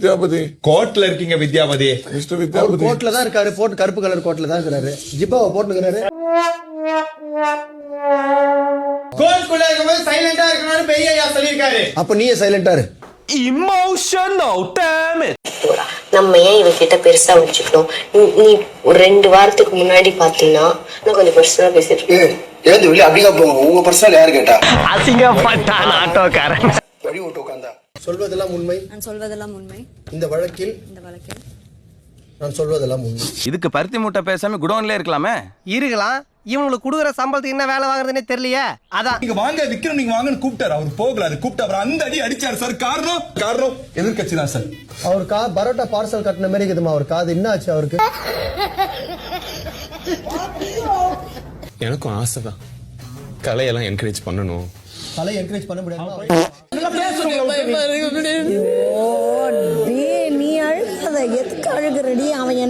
வித்யாபதி. கோர்ட்ல இருக்கீங்க வித்யாபதி. மிஸ்டர் வித்யாபதி. கோட்ல தான் இருக்காரு. போட்டு கருப்பு கலர் கோட்ல தான் இருக்கிறாரு. ஜிப்பாவை போட்டுக்கிறாரு. கோர்ட்குள்ள இருக்கும்போது சைலண்டா இருக்கணும்னு பெரிய ஐயா சொல்லியிருக்காரு. அப்ப நீயே சைலண்டா இரு. நம்ம ஏன் இவகிட்ட பெருசா வச்சுக்கணும்? நீ- ஒரு ரெண்டு வாரத்துக்கு முன்னாடி பாத்தீங்கன்னா நான் கொஞ்சம் பர்சனலா பேசிட்டு இருக்கேன் எழுந்து வெளியே அப்படிங்க போங்க. உங்க பர்சனல் யாரு கேட்டா? அசிங்கப்பட்டான் ஆட்டோக்காரன் வழி விட்டு உட்காந்தா சொல்வதெல்லாம் உண்மை. நான் சொல்வதெல்லாம் உண்மை. இந்த வழக்கில் இந்த வழக்கில். நான் சொல்வதெல்லாம் உண்மை. இதுக்கு பருத்தி மூட்டை பேசாம குடோன்ல இருக்கலாமே? இருக்கலாம் இவங்களுக்கு கொடுக்குற சம்பளத்துக்கு என்ன வேலை வாங்குறதுன்னே தெரியலையே? அதான். நீங்க வாங்க விக்ரம் நீங்க வாங்கன்னு கூப்பிட்டாரு. அவர் போகலாரு கூப்பிட்டு அவர் அந்த அடி அடிச்சாரு. சார் காரணம்? காரணம் எதிர்கட்சி தான் சார். அவர் கா பரோட்டா பார்சல் கட்டின மாதிரி இருக்குதுமா அவர் காது என்ன ஆச்சு அவருக்கு? எனக்கும் ஆசை தான். கலையெல்லாம் என்கரேஜ் பண்ணணும். கலை என்கரேஜ் பண்ண முடியாது நீ அழுகாத எதுக்கு அழுகிறடி அவன் என்ன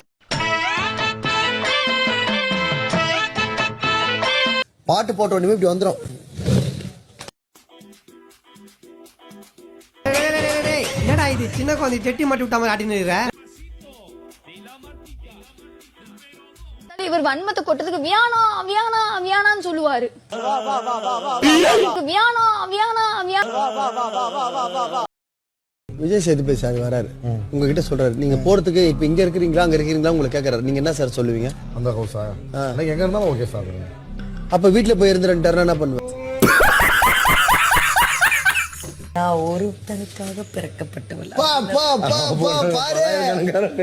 பாட்டு போட்ட உடனே இப்படி வந்துடும் என்னடா இது சின்ன குழந்தை செட்டி மாட்டி விட்ட மாதிரி ஆட்டின்னு இவர் வன்மத்தை கொட்டதுக்கு வியானா வியானா வியானான்னு சொல்லுவாரு. வியானா வியானா வியானா விஜய் சேதுபதி சார் வராரு. உங்ககிட்ட சொல்றாரு. நீங்க போறதுக்கு இப்ப இங்க இருக்கிறீங்களா அங்க இருக்கிறீங்களா உங்களை கேக்குறாரு. நீங்க என்ன சார் சொல்லுவீங்க? அந்த ஹவுஸா எங்க இருந்தாலும் ஓகே சார். அப்ப வீட்டுல போய் இருந்துட்டாருன்னா என்ன பண்ணுவேன் நான் ஒருத்தனுக்காக பிறக்கப்பட்டவள். பா, பா, பா, பா, பாரு.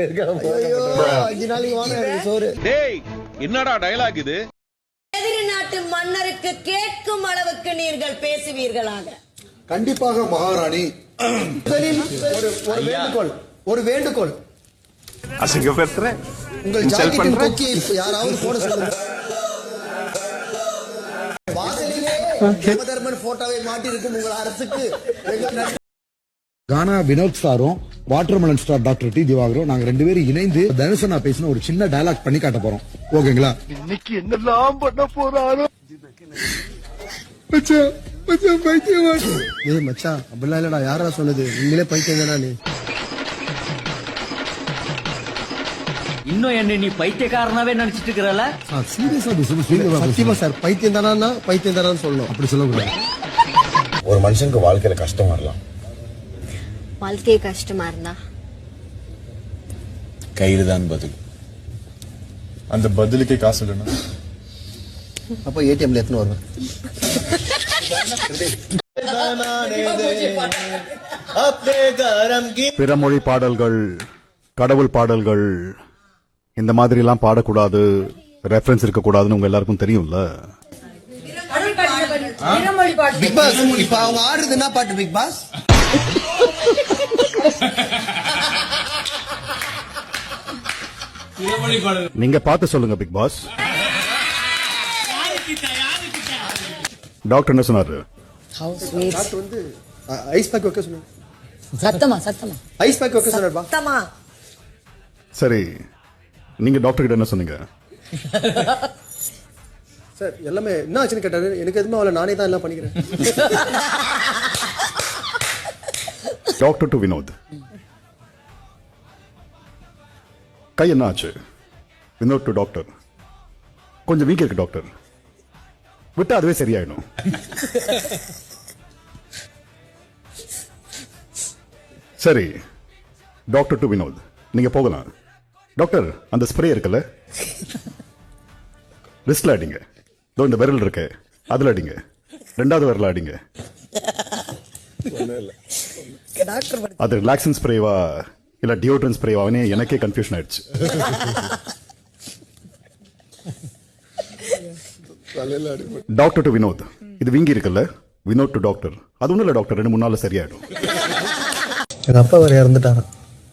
ஐயோ, அஞ்சு நாளைக்கு வாங்க எனக்கு சோறு. என்னடா டயலாக் இது? எதிரி நாட்டு மன்னருக்கு கேட்கும் அளவுக்கு நீங்கள் பேசுவீர்களாக. கண்டிப்பாக மகாராணி. முதலில் ஒரு ஒரு வேண்டுகோள் ஒரு வேண்டுகோள். அசிங்கப்படுத்துறேன் உங்கள் ஜாக்கெட்டின் யாராவது போட சொல்லுங்க யமதர்மன் போட்டோவை மாட்டியிருக்கும் உங்கள் அரசுக்கு. எங்கள் நன்றி. கானா வினோத் சாரும் வாட்டர்மெலன் ஸ்டார் டாக்டர் டி திவாகரும் நாங்க ரெண்டு பேரும் இணைந்து தனுஷன் நான் பேசின ஒரு சின்ன டயலாக் பண்ணி காட்ட போறோம். ஓகேங்களா? இன்னைக்கு என்னெல்லாம் பண்ண போறாரோ? மச்சான் மச்சான் பைத்தியமா ஏய் மச்சான் அப்படிலாம் இல்லடா. யாரா சொன்னது? நீங்களே பைத்தியம் தானா நீ? இன்னும் என்ன நீ பைத்தியக்காரனாவே நினைச்சிட்டு இருக்கிறல சீரியஸா பேசுறது சத்தியமா சார் பைத்தியம் தானா பைத்தியம் தானான்னு சொல்லணும். அப்படி சொல்லக்கூடாது. ஒரு மனுஷனுக்கு வாழ்க்கையில கஷ்டம் வரலாம். வாழ்க்கையே கஷ்டமா இருந்தா? கையில தான் பதில். அந்த பதிலுக்கே காசு இல்லைன்னா? அப்ப ஏடிஎம்ல எத்தனை வருவேன்? பிறமொழி பாடல்கள் கடவுள் பாடல்கள் இந்த மாதிரி எல்லாம் பாடக்கூடாது ரெஃபரன்ஸ் இருக்கக்கூடாதுன்னு உங்க எல்லாருக்கும் தெரியும்ல? பிக் பாஸ் இப்ப அவங்க ஆடுறது என்ன பாட்டு பிக் பாஸ் நீங்க பார்த்து சொல்லுங்க பிக் பாஸ் டாக்டர் என்ன சொன்னாரு? வந்து ஐஸ் பேக் வைக்க சொன்னார். சத்தமா சத்தமா. ஐஸ் பேக் வைக்க சத்தமா. சரி. நீங்க டாக்டர் கிட்ட என்ன சொன்னீங்க? சார் எல்லாமே என்ன ஆச்சுன்னு கேட்டாரு? எனக்கு எதுவுமே அவளை நானே தான் எல்லாம் பண்ணிக்கிறேன். டாக்டர் டு வினோத் கை என்ன ஆச்சு? வினோத் டு டாக்டர் கொஞ்சம் வீக் இருக்கு டாக்டர் விட்டா அதுவே சரியாயிடும். சரி. டாக்டர் டு வினோத் நீங்க போகலாம். டாக்டர் அந்த ஸ்ப்ரே இருக்குல்ல? ரிஸ்ட்ல அடிங்க. இதோ இந்த விரல் இருக்கு. அதுல அடிங்க. ரெண்டாவது விரல அடிங்க. அது ரிலாக்ஸிங் ஸ்ப்ரேவா இல்ல டியோட்ரன் ஸ்ப்ரேவானே எனக்கே கன்ஃபியூஷன் ஆயிடுச்சு. டாக்டர் டு வினோத் இது வீங்கி இருக்குல்ல? வினோத் டு டாக்டர் அது ஒண்ணும் இல்ல டாக்டர் ரெண்டு மூணு நாள்ல சரியாயிடும். எங்க அப்பா வேற இறந்துட்டாராம்.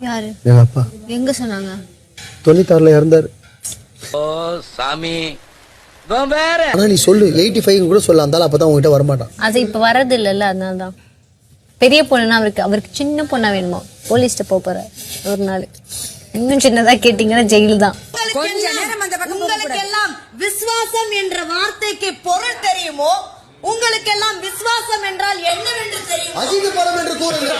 யாரு? எங்க அப்பா. எங்க சொன்னாங்க? தொண்ணூத்தாறுல இறந்தாரு. சாமி. வேற. ஆனா நீ சொல்லு எயிட்டி ஃபைவ் கூட சொல்ல இருந்தாலும் அப்பதான் உங்ககிட்ட வரமாட்டான். அது இப்ப வரது இல்லைல்ல அதனால தான் பெரிய பொண்ணுன்னா அவருக்கு அவருக்கு சின்ன பொண்ணா வேணுமா? போலீஸ்ட்ட போக போற ஒரு நாள். இன்னும் சின்னதா கேட்டீங்கன்னா ஜெயில் தான் கொஞ்ச நேரம் அந்த பக்கம் உங்களுக்கு எல்லாம் விசுவாசம் என்ற வார்த்தைக்கு பொருள் தெரியுமோ? உங்களுக்கு எல்லாம் விசுவாசம் என்றால் என்னவென்று தெரியும்? அதிக படம் என்று கூறுங்க